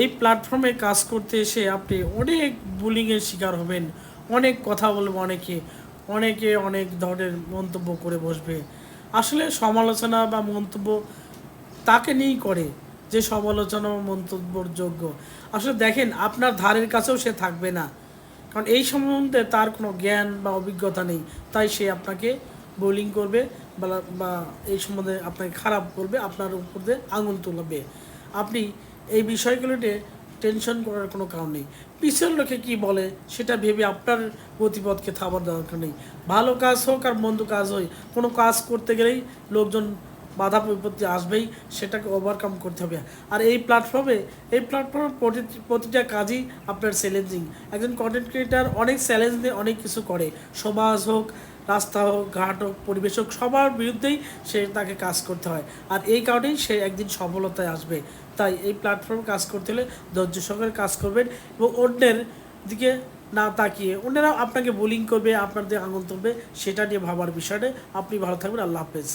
এই প্ল্যাটফর্মে কাজ করতে এসে আপনি অনেক বুলিংয়ের শিকার হবেন, অনেক কথা বলবে অনেকে অনেকে অনেক ধরনের মন্তব্য করে বসবে। আসলে সমালোচনা বা মন্তব্য তাকে নিয়েই করে যে সমালোচনা ও মন্তব্যর যোগ্য। আসলে দেখেন, আপনার ধারের কাছেও সে থাকবে না। কারণ এই সম্বন্ধে তার কোনো জ্ঞান বা অভিজ্ঞতা নেই। তাই সে আপনাকে বোলিং করবে বা বা এই সম্বন্ধে আপনাকে খারাপ করবে, আপনার উপর দিয়ে আঙুল তুলবে। আপনি এই বিষয়গুলোতে টেনশন করার কোনো কারণ নেই। পিছনের লোকে কি বলে, সেটা ভেবে আপনার গতিপথকে থামার দরকার নেই। ভালো কাজ হোক আর মন্দ কাজ হোক, কোনো কাজ করতে গেলেই লোকজন বাধা বিপত্তি আসবেই, সেটাকে ওভারকাম করতে হবে। আর এই প্ল্যাটফর্মে এই প্ল্যাটফর্মে প্রতিটি কাজই আপনার চ্যালেঞ্জিং একজন কন্টেন্ট ক্রিয়েটার অনেক চ্যালেঞ্জ দিয়ে অনেক কিছু করে। সমাজ হোক রাস্তা হোক, ঘাট হোক, পরিবেশ হোক, সবার বিরুদ্ধেই সে তাকে কাজ করতে হয়। আর এই কারণেই সে একদিন সফলতায় আসবে। তাই এই প্ল্যাটফর্মে কাজ করতে হলে ধৈর্য সহকারে কাজ করবেন এবং অন্যের দিকে না তাকিয়ে অন্যেরা আপনাকে বোলিং করবে আপনাদের আঙুল তুলবে, সেটা নিয়ে ভাবার বিষয়টা আপনি ভালো থাকবেন। আল্লাহ হাফেজ।